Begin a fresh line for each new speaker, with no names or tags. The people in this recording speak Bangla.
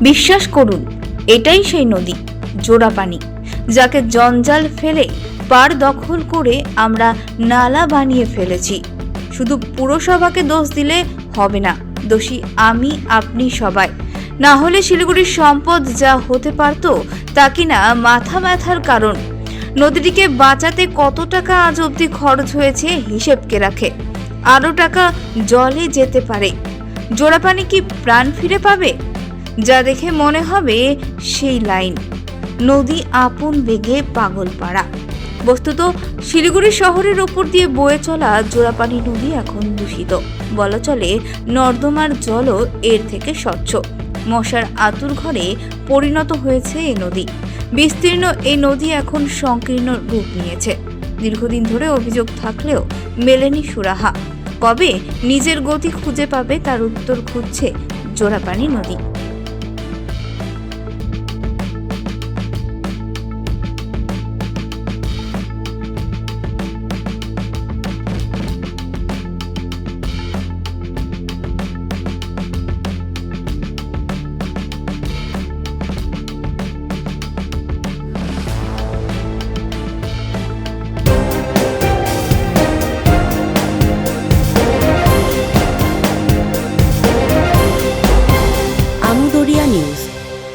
বিশ্বাস করুন, এটাই সেই নদী, জোড়া পানি, যাকে জঞ্জাল ফেলে পার দখল করে আমরা নালা বানিয়ে ফেলেছি। শুধু পুরসভাকে দোষ দিলে হবে না, দোষী আমি, আপনি সবাই। না হলে শিলিগুড়ির সম্পদ যা হতে পারত তা কিনা মাথা ব্যথার কারণ। নদীটিকে বাঁচাতে কত টাকা আজ অবধি খরচ হয়েছে হিসেবকে রাখে। আরও টাকা জলে যেতে পারে। জোড়াপানি কি প্রাণ ফিরে পাবে? যা দেখে মনে হবে সেই লাইন। নদী আপন বেগে পাগলপাড়া। বস্তুত শিলিগুড়ি শহরের ওপর দিয়ে বয়ে চলা জোড়াপানি নদী এখন দূষিত। বলা চলে, নর্দমার জলও এর থেকে স্বচ্ছ। মশার আতুর ঘরে পরিণত হয়েছে এই নদী। বিস্তীর্ণ এই নদী এখন সংকীর্ণ রূপ নিয়েছে। দীর্ঘদিন ধরে অভিযোগ থাকলেও মেলেনি সুরাহা। কবে নিজের গতি খুঁজে পাবে তার উত্তর খুঁজছে জোড়াপানি নদী।